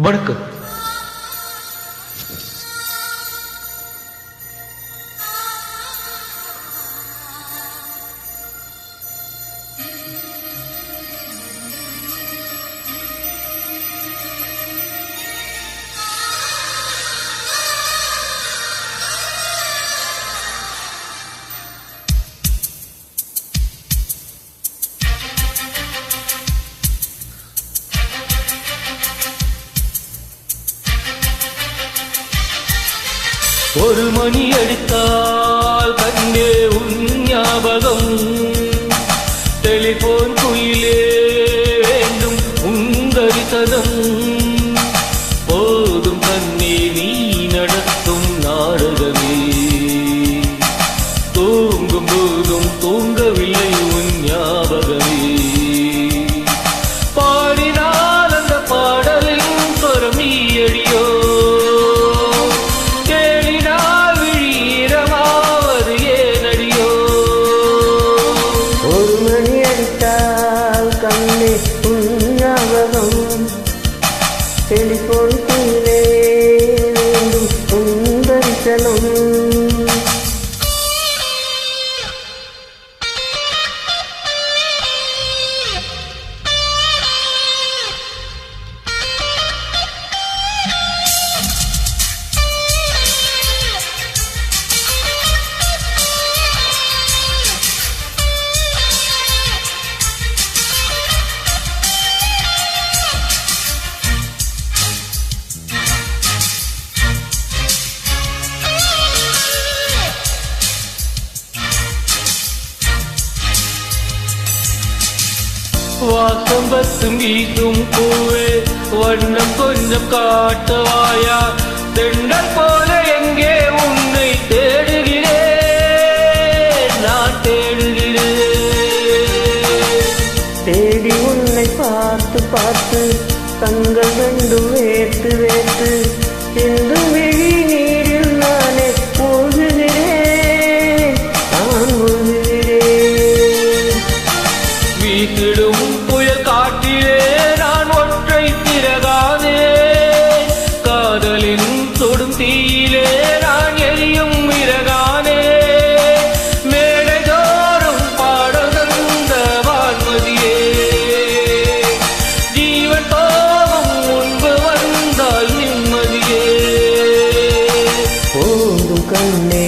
बढ़कर। ஒரு மணி அடித்தால் கண்ணே உன் ஞாபகம். டெலிபோன் குயிலே டெலிபோன் கீழே வாசம் பத்தும் வீசும் பூவே வண்ணம் கொஞ்சம் காட்டுவாயா தெண்டல் போல எங்கே உன்னை தேடுகிறேன் நான் தேடுகிறேன் தேடி உன்னை பார்த்து பார்த்து தங்க lonely.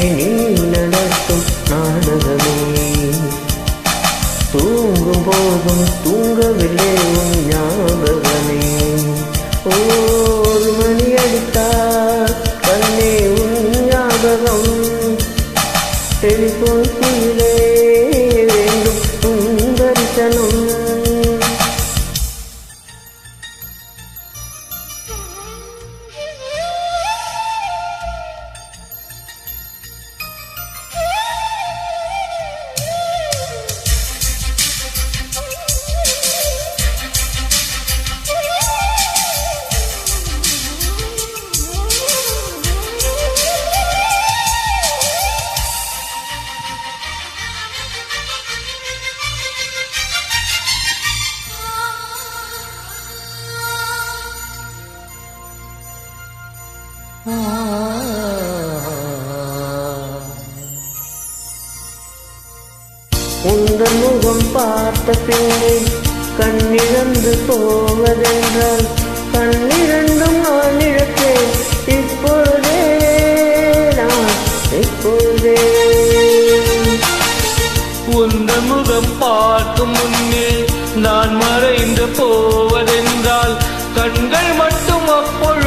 உங்கள் முகம் பார்த்த பின்னே கண்ணிழந்து போவதென்றால் கண்ணிரண்டும் நான் இழப்பேன். இப்பொழுதே நான் இப்பொழுதே. உந்த முகம் பார்க்கும் முன்னே நான் மறைந்து போவதென்றால் கண்கள் மட்டும் அப்பொழுது